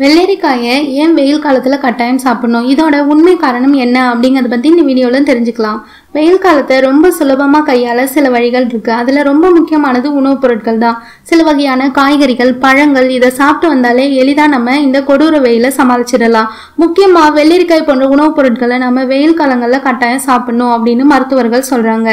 வெள்ளரிக்காயை ஏன் வெயில் காலத்தில் கட்டாயம் சாப்பிடணும்? இதோட உண்மை காரணம் என்ன அப்படிங்கிறத பற்றி இந்த வீடியோவில் தெரிஞ்சுக்கலாம். வெயில் காலத்தை ரொம்ப சுலபமாக கையாள சில வழிகள் இருக்கு. அதில் ரொம்ப முக்கியமானது உணவுப் பொருட்கள் தான். சில வகையான காய்கறிகள் பழங்கள் இதை சாப்பிட்டு வந்தாலே எளிதாக நம்ம இந்த கொடூர வெயில சமாளிச்சிடலாம். முக்கியமாக வெள்ளரிக்காய் போன்ற உணவுப் பொருட்களை நம்ம வெயில் காலங்களில் கட்டாயம் சாப்பிடணும் அப்படின்னு மருத்துவர்கள் சொல்கிறாங்க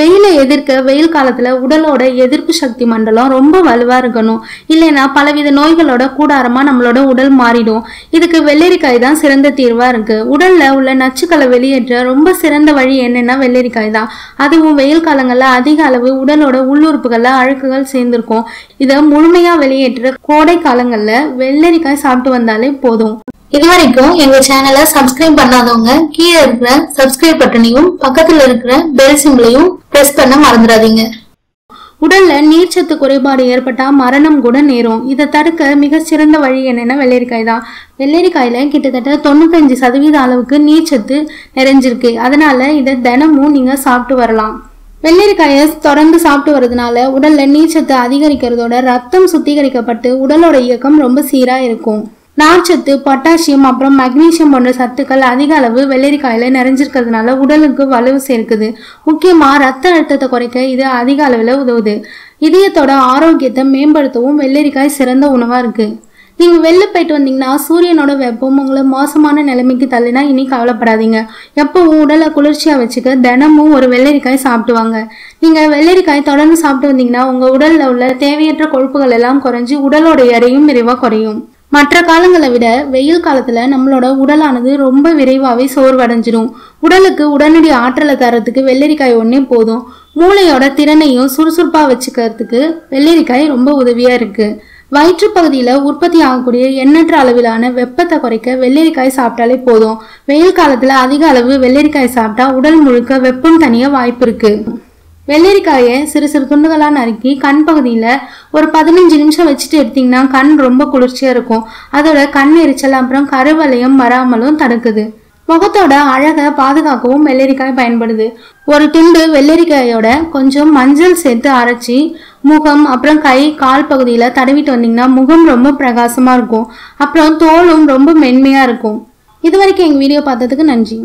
வெயிலை எதிர்க்க வெயில் காலத்தில் உடலோட எதிர்ப்பு சக்தி மண்டலம் ரொம்ப வலுவாக இருக்கணும். இல்லைன்னா பலவித நோய்களோட கூடாரமாக நம்மளோட உடல் மாறிடும். இதுக்கு வெள்ளரிக்காய் தான் சிறந்த தீர்வாக இருக்குது உடலில் உள்ள நச்சுக்களை வெளியேற்ற ரொம்ப சிறந்த வழி என்னென்னா வெள்ளரிக்காய் தான் அதுவும் வெயில் காலங்களில் அதிக அளவு உடலோட உள்ளுறுப்புகளில் அழுக்குகள் சேர்ந்திருக்கும். இதை முழுமையாக வெளியேற்ற கோடை காலங்களில் வெள்ளரிக்காய் சாப்பிட்டு வந்தாலே போதும். இது வரைக்கும் எங்க சேனலை சப்ஸ்கிரைப் பண்ணாதவங்க கீழே இருக்கிற சப்ஸ்கிரைப் பட்டனையும் பக்கத்துல இருக்கிற பெல் சிம்பிளையும் பிரஸ் பண்ண மறந்துடாதீங்க. உடல்ல நீர்ச்சத்து குறைபாடு ஏற்பட்டா மரணம் கூட நேரும். இதை தடுக்க மிக சிறந்த வழி என்னன்னா வெள்ளரிக்காய் தான். வெள்ளரிக்காயில கிட்டத்தட்ட தொண்ணூத்தஞ்சு சதவீத அளவுக்கு நீர்ச்சத்து நிறைஞ்சிருக்கு. அதனால இதை தினமும் நீங்க சாப்பிட்டு வரலாம். வெள்ளரிக்காயை தொடர்ந்து சாப்பிட்டு வரதுனால உடல்ல நீர்ச்சத்து அதிகரிக்கிறதோட ரத்தம் சுத்திகரிக்கப்பட்டு உடலோட இயக்கம் ரொம்ப சீரா இருக்கும். நார்ச்சத்து பொட்டாசியம் அப்புறம் மக்னீசியம் போன்ற சத்துக்கள் அதிக அளவு வெள்ளரிக்காயில நிறைஞ்சிருக்கிறதுனால உடலுக்கு வலுவு சேர்க்குது. முக்கியமா ரத்த அழுத்தத்தை குறைக்க இது அதிக அளவில் உதவுது. இதயத்தோட ஆரோக்கியத்தை மேம்படுத்தவும் வெள்ளரிக்காய் சிறந்த உணவா இருக்கு. நீங்க வெளில போயிட்டு வந்தீங்கன்னா சூரியனோட வெப்பம் உங்களை மோசமான நிலைமைக்கு தள்ளினா இனி கவலைப்படாதீங்க. எப்பவும் உடலை குளிர்ச்சியா வச்சுக்க தினமும் ஒரு வெள்ளரிக்காய் சாப்பிட்டு வாங்க நீங்க வெள்ளரிக்காய் தொடர்ந்து சாப்பிட்டு வந்தீங்கன்னா உங்க உடல்ல உள்ள தேவையற்ற கொழுப்புகள் எல்லாம் குறைஞ்சி உடலோட எடையும் விரைவா குறையும். மற்ற காலங்களை விட வெயில் காலத்துல நம்மளோட உடலானது ரொம்ப விரைவாகவே சோர்வடைஞ்சிடும் உடலுக்கு உடனடி ஆற்றலை தரத்துக்கு வெள்ளரிக்காய் ஒன்றே போதும். மூளையோட திறனையும் சுறுசுறுப்பாக வச்சுக்கிறதுக்கு வெள்ளரிக்காய் ரொம்ப உதவியாக இருக்குது வயிற்று பகுதியில் உற்பத்தி ஆகக்கூடிய எண்ணற்ற அளவிலான வெப்பத்தை குறைக்க வெள்ளரிக்காய் சாப்பிட்டாலே போதும். வெயில் காலத்தில் அதிக அளவு வெள்ளரிக்காய் சாப்பிட்டா உடல் முழுக்க வெப்பம் தனிய வாய்ப்பு இருக்குது வெள்ளரிக்காயை சிறு சிறு துண்டுகளாக நறுக்கி கண் பகுதியில் ஒரு பதினஞ்சு நிமிஷம் வச்சுட்டு எடுத்தீங்கன்னா கண் ரொம்ப குளிர்ச்சியாக இருக்கும். அதோட கண் எரிச்சல் அப்புறம் கருவலையும் வராமலும் தடுக்குது. முகத்தோட அழகை பாதுகாக்கவும் வெள்ளரிக்காய் பயன்படுது. ஒரு துண்டு வெள்ளரிக்காயோட கொஞ்சம் மஞ்சள் சேர்த்து அரைச்சி முகம் அப்புறம் கை கால் பகுதியில் தடவிட்டு வந்தீங்கன்னா முகம் ரொம்ப பிரகாசமாக இருக்கும். அப்புறம் தோலும் ரொம்ப மென்மையாக இருக்கும். இது வரைக்கும் எங்கள் வீடியோ பார்த்ததுக்கு நன்றி.